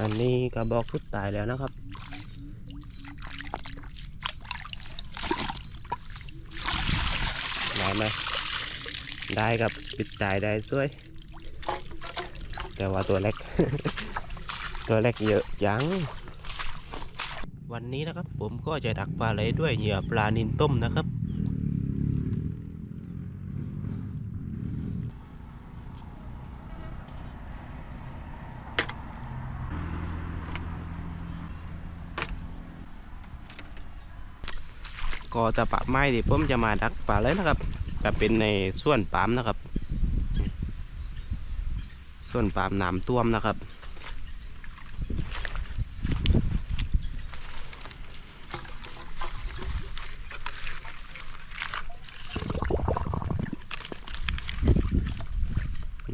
อันนี้กระบอกพุดตายแล้วนะครับ ได้ไหมได้ครับปิดตายได้สวย แต่ว่าตัวเล็ก ตัวเล็กเยอะจัง วันนี้นะครับผมก็จะดักปลาไหลด้วยเหยื่อปลานินต้มนะครับ ก็จะปะไม้ที่ผมจะมาดักปลาเลยนะครับจะเป็นในส่วนปามนะครับ ส่วนปาล์มน้ำท่วมนะครับ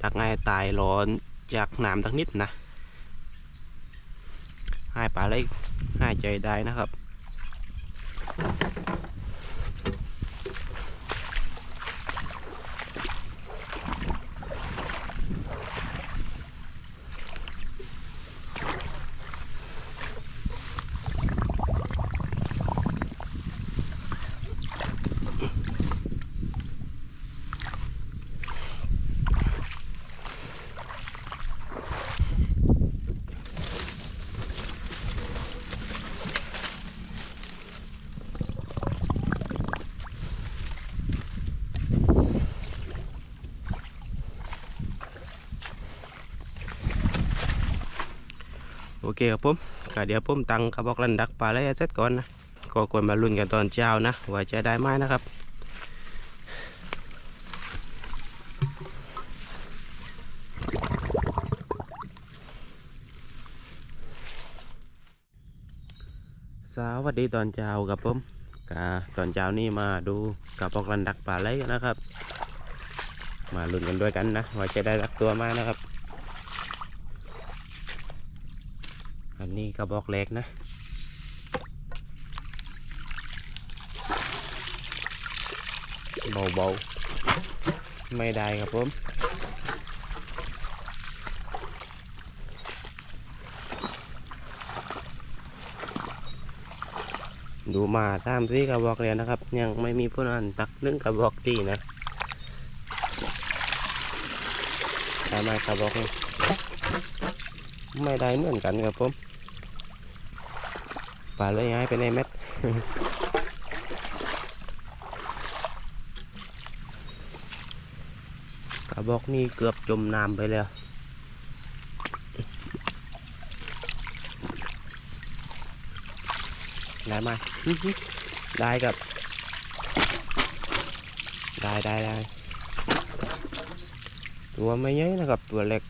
ดักไงตายร้อนจากน้ำทั้งนิดนะให้ปลาเล็กให้ใจได้นะครับ เคครับผมก็เดี๋ยวผมตังกระบอกลันดักปลาแล้วเสร็จก่อนนะก็ควรมาลุ้นกันตอนเช้านะว่าจะได้ไหมนะครับสวัสดีตอนเช้าครับผมกาตอนเช้านี่มาดูกระบอกลันดักปลาไหลกันนะครับ มาลุ้นกันด้วยกันนะว่าจะได้รักตัวไหมนะครับ อันนี้กระบอกเล็กนะ เบาๆ ไม่ได้ครับผมดูมาตามที่กระบอกเลยนะครับ ยังไม่มีผู้นั้นตักนึ่งกระบอกตีนะตามมากระบอก ไม่ได้เหมือนกันครับผม ปลาเลยย้ายไปในเม็ดกระบอกนี่เกือบจมน้ำไปแล้วได้มอื้อหือได้กับ ได้ได้ได้ตัวไม่เยอะนะครับตัวเล็ก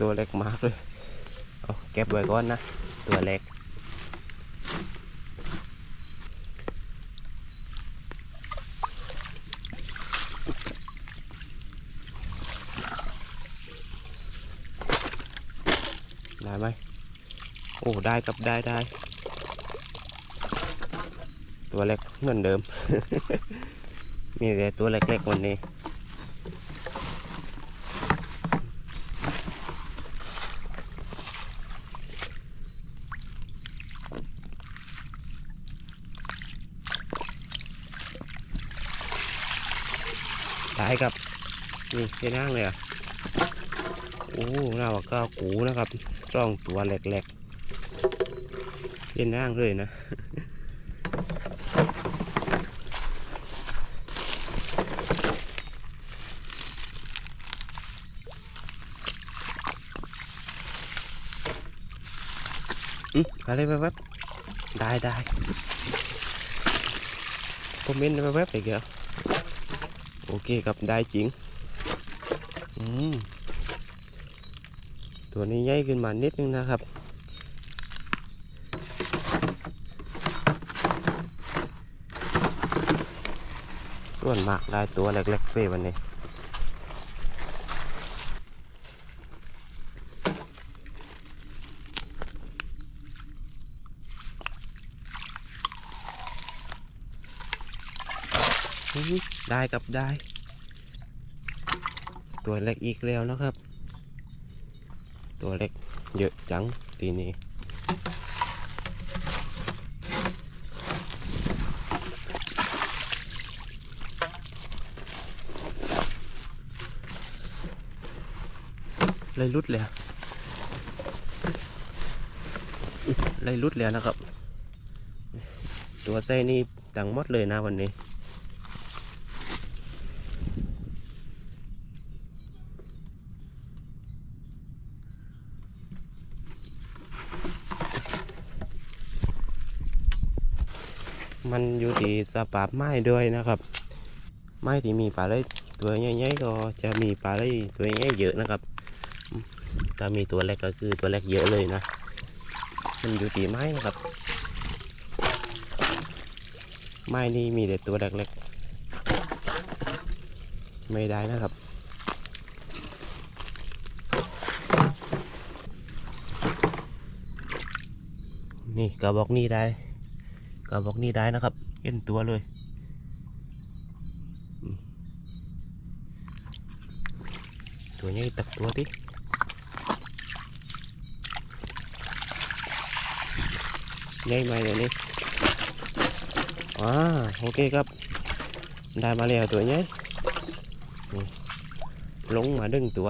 ตัวเล็กมากเลย เอาเก็บไว้ก่อนนะ ตัวเล็ก ได้ไหม โอ้ ได้กับได้ได้ ตัวเล็กเหมือนเดิม มีแต่ตัวเล็กๆวันนี้ ได้ครับนี่เป็นนั่งเลยอะโอ้หน้าว่าก้าวกูนะครับจ้องตัวแหลกๆเล่นนั่งเลยนะอืมอะไรแวบๆได้ได้คอมเมนต์แวบๆไปเกี่ยว โอเคครับได้จริงอืมตัวนี้ใหญ่ขึ้นมานิดนึงนะครับ ส่วนมากได้ตัวเล็กๆเฟ้วันนี้ อื้อหือ ได้กับได้ ตัวเล็กอีกแล้วนะครับ ตัวเล็กเยอะจังทีนี้เลยรุดแล้วเลยรุดแล้วนะครับ ตัวไส้นี่ตังหมดเลยนะวันนี้ มันอยู่ที่สภาพไม้ด้วยนะครับ ไม้ที่มีปลาไหลตัวใหญ่ๆก็จะมีปลาไหลตัวใหญ่เยอะนะครับถ้ามีตัวเล็กก็คือตัวเล็กเยอะเลยนะ มันอยู่ที่ไม้นะครับ ไม้นี่มีแต่ตัวเล็กๆไม่ได้นะครับนี่กระบอกนี่ได้ กระบอกนี่ได้นะครับ เอ็นตัวเลยตัวใหญ่ตักตัวติใหญ่ไหมเดี๋ยวนี้อ่าโอเคครับ ได้มาแล้วตัวนี่ลงมาดึงตัว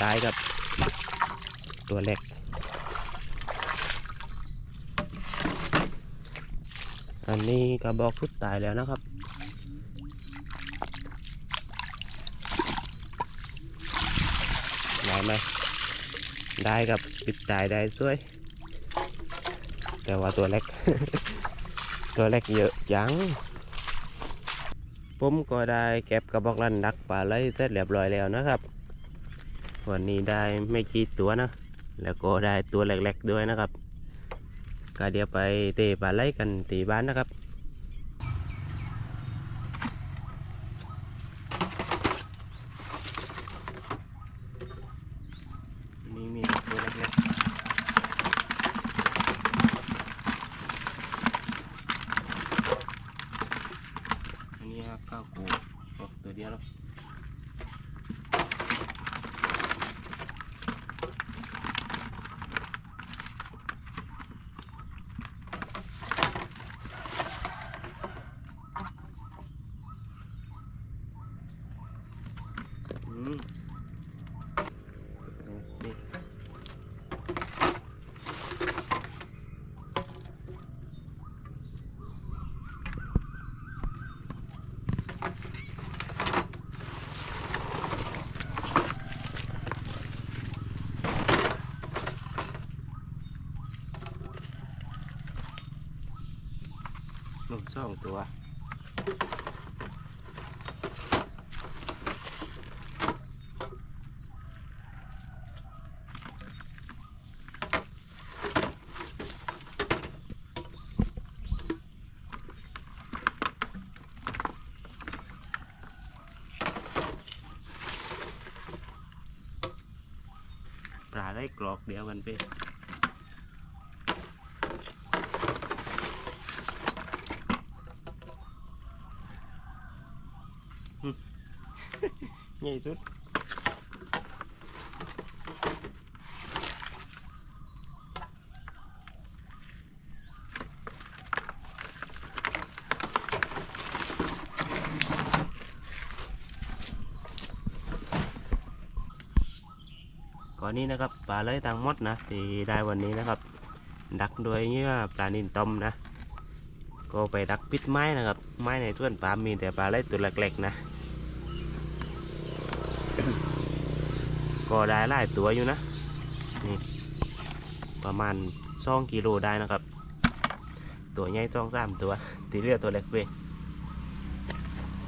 ได้ครับ ตัวเล็กอันนี้กระบอกพุดตายแล้วนะครับ ได้ไหมได้ครับปิดตายได้สวย แต่ว่าตัวเล็ก ตัวเล็กเยอะจังผมก็ได้เก็บกระบอกลันดักปลาไหลเสร็จเรียบร้อยแล้วนะครับ วันนี้ได้ไม่กี่ตัวนะ แล้วก็ได้ตัวเล็กๆด้วยนะครับก็เดี๋ยวไปเตะปลาไหลกันตีบ้านนะครับนี่มีตัวเล็กๆอันนี้ครับข้าวกูออกตัวเดียวแล้ว อืมนี่ลูก สองตัวปลาได้กรอกเดียวกันไป ให ญ่สุดก่อนนี้นะครับปลาเลยตังมดนะที่ได้วันนี้นะครับ ดักโดยเงี้ยปลานินต้มนะ ก็ไปดักปิดไม้นะครับ ไม้ในส่วนปลามีแต่ปลาเลยตัวเล็กๆนะ ก็ได้หลายตัวอยู่นะนี่ประมาณสองกิโลได้นะครับ ตัวใหญ่สองสามตัวตีเรือตัวเล็กเว้ย